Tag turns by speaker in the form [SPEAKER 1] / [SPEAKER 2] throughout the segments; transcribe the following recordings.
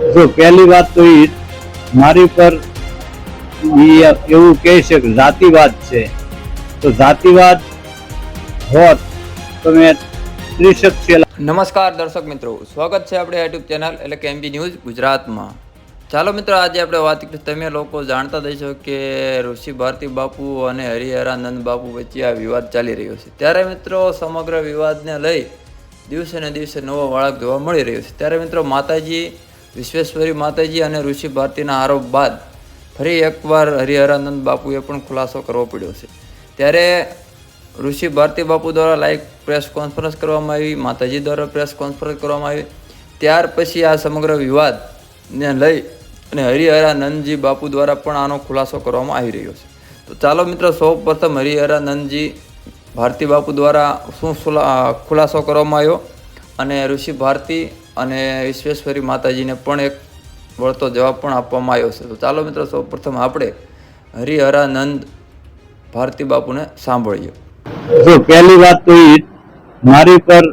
[SPEAKER 1] જો પહેલી વાત તો એ મારી પર એવું કહે છે કે જાતિવાદ છે. તો જાતિવાદ હોત તો મેં છેલ્લા
[SPEAKER 2] નમસ્કાર દર્શક મિત્રો, સ્વાગત છે આપણે યુટ્યુબ ચેનલ એટલે કે એમબી ન્યૂઝ ગુજરાતમાં. ચાલો મિત્રો, આજે આપણે વાત કરીએ. તમે લોકો જાણતા દઈશો કે ઋષિ ભારતી બાપુ અને હરિહરાનંદ બાપુ વચ્ચે આ વિવાદ ચાલી રહ્યો છે. ત્યારે મિત્રો, સમગ્ર વિવાદને લઈ દિવસે ને દિવસે નવો વળાંક જોવા મળી રહ્યો છે. ત્યારે મિત્રો, માતાજી વિશ્વેશ્વરી માતાજી અને ઋષિ ભારતીના આરોપ બાદ ફરી એકવાર હરિહરાનંદ બાપુએ પણ ખુલાસો કરવો પડ્યો છે. ત્યારે ઋષિ ભારતી બાપુ દ્વારા લાઈવ પ્રેસ કોન્ફરન્સ કરવામાં આવી, માતાજી દ્વારા પ્રેસ કોન્ફરન્સ કરવામાં આવી. ત્યાર પછી આ સમગ્ર વિવાદને લઈ અને હરિહરાનંદજી બાપુ દ્વારા પણ આનો ખુલાસો કરવામાં આવી રહ્યો છે. તો ચાલો મિત્રો સૌ પ્રથમ હરિહરાનંદજી ભારતી બાપુ દ્વારા શું ખુલાસો કરવામાં આવ્યો અને ઋષિ ભારતી અને વિશ્વેશ્વરી માતાજીને પણ એક વળતો જવાબ પણ આપવામાં આવ્યો છે. તો ચાલો મિત્રો સૌ પ્રથમ આપણે હરિહરાનંદ ભારતી બાપુને સાંભળીએ.
[SPEAKER 1] જો પહેલી વાત તો મારી પર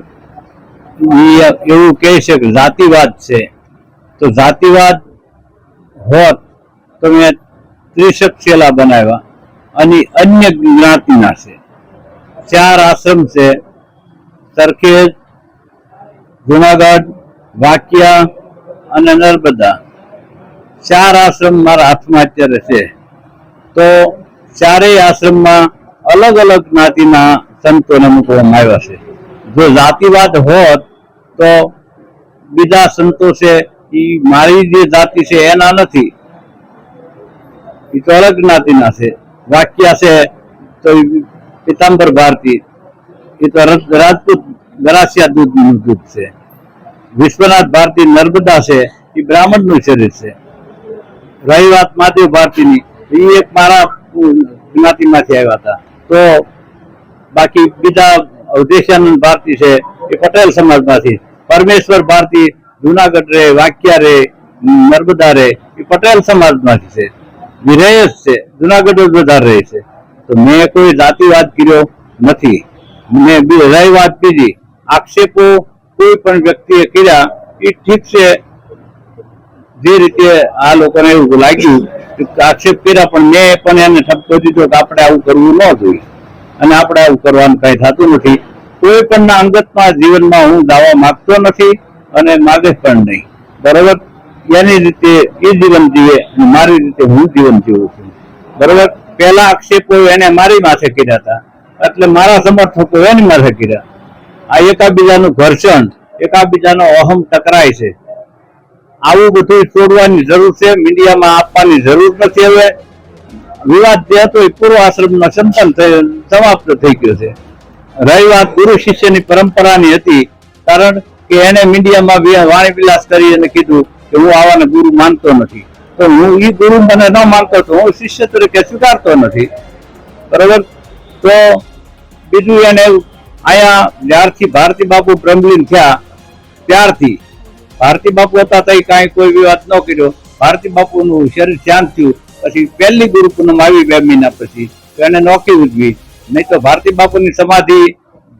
[SPEAKER 1] એવું કહે છે કે જાતિવાદ છે. તો જાતિવાદ હોત તો મેં ત્રિશક શેલા બનાવ્યા અને અન્ય જ્ઞાતિના છે. ચાર આશ્રમ છે. સરખેજ, જુનાગઢ વાકિયા અને નર્મદા. ચાર આશ્રમ મારા હાથમાં અત્યારે છે. તો ચારેય આશ્રમમાં અલગ અલગ જ્ઞાતિના સંતોને મૂકવામાં આવ્યા છે. જો જાતિવાદ હોત તો બીજા સંતો છે એ મારી જે જાતિ છે એના નથી. એ તો અલગ જ્ઞાતિના છે. વાક્યા છે તો પીતાંબર ભારતી. એ તો રજ- રાજપૂત ગરાસિયા દૂધનું દૂધ છે. વિશ્વનાથ ભારતી નર્મદા છે, એ બ્રાહ્મણનું શરીર છે. રહી વાત મહાદેવ ભારતીની, એ એક મારા જ્ઞાતિમાંથી આવ્યા હતા. તો બાકી બીજા અવધેશાનંદ ભારતી છે, એ પટેલ સમાજમાંથી. પરમેશ્વર ભારતી, જુનાગઢ રે, વાક્યા રે, નર્મદા રે, એ પટેલ સમાજમાંથી છે. વિરેયસ છે, જુનાગઢ જ વધારે રહે છે. તો મેં કોઈ જાતિવાદ કર્યો નથી. મેં રહી વાત બીજી આક્ષેપો કોઈ પણ વ્યક્તિએ કર્યા, એ ઠીક છે. જે રીતે આ લોકોને એવું લાગ્યું આક્ષેપ કર્યા, પણ મેં પણ એને ઠપકો દીધો કે આપણે આવું કરવું ન જોઈએ. અને આપણે આવું કરવાનું કઈ થતું નથી. કોઈ પણ અંગતમાં જીવનમાં હું દાવા માંગતો નથી અને માગે પણ નહીં. બરોબર? એની રીતે એ જીવન જીવે અને મારી રીતે હું જીવન જીવું છું. બરોબર? પહેલા આક્ષેપો એને મારી માથે કર્યા હતા. એટલે મારા સમર્થકો એની માથે કર્યા. આ એકાબીજાનું ઘર્ષણ, એકાબીજાનો અહમ ટકરાય છે. આવું બધું છોડવાની જરૂર છે, મીડિયામાં આપવાની જરૂર નથી હવે. વિવાદ જે હતો એ પૂર્વ આશ્રમનો સંપન્ન થઈ સમાપ્ત થઈ ગયો છે. રહી વાત ગુરુ શિષ્યની પરંપરાની હતી, કારણ કે એને મીડિયામાં વાણી વિલાસ કરી અને કીધું કે હું આવાને ગુરુ માનતો નથી. તો હું એ ગુરુ મને ન માનતો તો હું શિષ્ય તરીકે સ્વીકારતો નથી. બરોબર? તો બીજું એને અહીંયા જ્યારથી ભારતી બાપુ બ્રહ્મલીન થયા, ત્યારથી ભારતી બાપુ હતા તો કાંઈ કોઈ વિવાદ ન કર્યો. ભારતી બાપુનું શરીર શાંત થયું. પછી પહેલી ગુરુ પૂનમ આવી બે મહિના પછી, તો એને નોકી ઉજવી. નહીં તો ભારતી બાપુની સમાધિ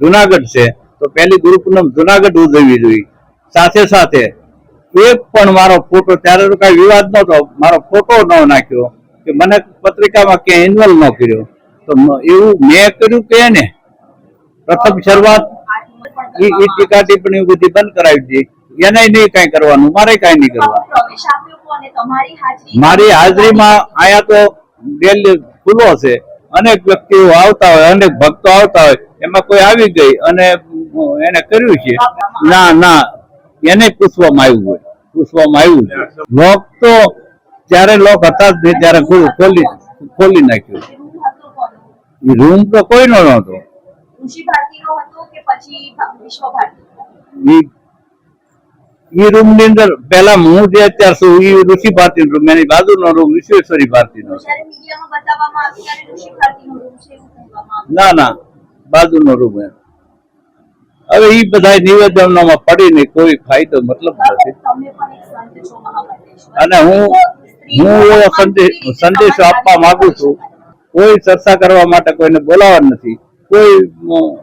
[SPEAKER 1] જુનાગઢ છે. તો પહેલી ગુરુ પૂનમ જુનાગઢ ઉજવવી જોઈએ. સાથે સાથે એક પણ મારો ફોટો, ત્યારે તો કાંઈ વિવાદ નહોતો. મારો ફોટો ન નાખ્યો કે મને પત્રિકામાં ક્યાંય ઇન્વોલ્વ ન કર્યો. તો એવું મેં કર્યું કે એને? પ્રથમ શરૂઆત એ ટીકા ટિપ્પણી બધી બંધ કરાવી દીધી. એને નહીં કઈ કરવાનું, મારે કઈ નહીં કરવાનું. મારી હાજરીમાં આયા તો ડેલી ખુલ્લો છે. અનેક વ્યક્તિઓ આવતા હોય, અનેક ભક્તો આવતા હોય, એમાં કોઈ આવી ગઈ અને એને કર્યું છે. ના ના, એને પૂછવામાં આવ્યું હોય, પૂછવામાં આવ્યું લોક તો જ્યારે લોક હતા જ નહીં, ત્યારે ખોલી ખોલી નાખ્યું.
[SPEAKER 3] રૂમ
[SPEAKER 1] તો કોઈનો નહોતો.
[SPEAKER 3] ઋષિ ભારતીનો હતો કે પછી વિશ્વ ભારતી
[SPEAKER 1] ઈ રૂમની અંદર પેલા હું જે અત્યાર છું ઈ ઋષિ ભારતી રૂમ એની બાજુનો રૂમ વિશ્વેશ્વરી ભારતી નો ના ના બાજુનો રૂમ એમ. હવે એ બધા નિવેદનોમાં પડીને કોઈ ફાયદો મતલબ નથી. અને હું હું એવો સંદેશ સંદેશો આપવા માંગુ છું. કોઈ ચર્ચા કરવા માટે કોઈને બોલાવવા નથી. કોઈ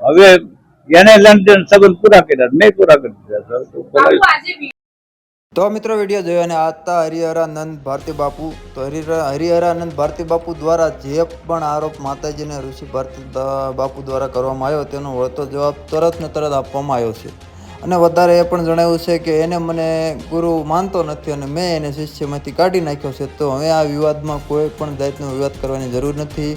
[SPEAKER 1] હવે એને લંડન સંબંધ પૂરા કર્યા મેં પૂરા કરી દીધા તો
[SPEAKER 2] મિત્રો વીડિયો જોયો અને આ હતા હરિહરાનંદ ભારતી બાપુ તો હરિહર હરિહરાનંદ ભારતી બાપુ દ્વારા જે પણ આરોપ માતાજીને ઋષિ ભારતી બાપુ દ્વારા કરવામાં આવ્યો તેનો વળતો જવાબ તરત ને તરત આપવામાં આવ્યો છે. અને વધારે એ પણ જણાવ્યું છે કે એને મને ગુરુ માનતો નથી અને મેં એને શિષ્યમાંથી કાઢી નાખ્યો છે તો હવે આ વિવાદમાં કોઈ પણ જાતનો વિવાદ કરવાની જરૂર નથી.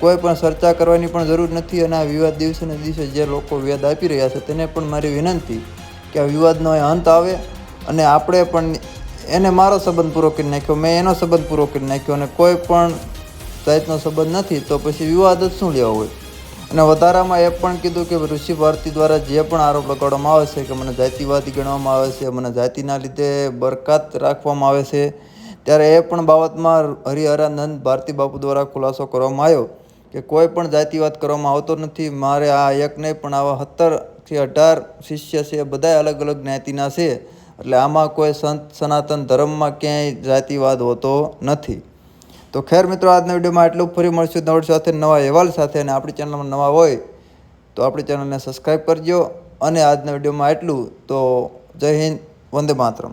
[SPEAKER 2] કોઈ પણ ચર્ચા કરવાની પણ જરૂર નથી અને આ વિવાદ દિવસે ને દિવસે જે લોકો વિવાદ આપી રહ્યા છે તેને પણ મારી વિનંતી કે આ વિવાદનો એ અંત આવે અને આપણે પણ એને મારો સંબંધ પૂરો કરી નાખ્યો, મેં એનો સંબંધ પૂરો કરી નાખ્યો અને કોઈ પણ જાતનો સંબંધ નથી, તો પછી વિવાદ જ શું લેવા હોય? અને વધારામાં એ પણ કીધું કે ઋષિ ભારતી દ્વારા જે પણ આરોપ લગાડવામાં આવે છે કે મને જાતિવાદી ગણવામાં આવે છે, મને જાતિના લીધે બરકાત રાખવામાં આવે છે, ત્યારે એ પણ બાબતમાં હરિહરાનંદ ભારતી બાપુ દ્વારા ખુલાસો કરવામાં આવ્યો. કે કોઈ પણ જાતિવાદ કરવામાં આવતો નથી. મારે આ એક નહીં પણ આવા સત્તરથી અઢાર શિષ્ય છે બધા અલગ અલગ જ્ઞાતિના છે. એટલે આમાં કોઈ સંત સનાતન ધર્મમાં ક્યાંય જાતિવાદ હોતો નથી. તો ખેર મિત્રો, આજના વિડીયોમાં એટલું ફરી મળશું નવડ સાથે, નવા અહેવાલ સાથે. અને આપણી ચેનલમાં નવા હોય, તો આપણી ચેનલને સબસ્ક્રાઈબ કરજો. અને આજના વિડીયોમાં એટલું તો જય હિન્દ, વંદે માતરમ.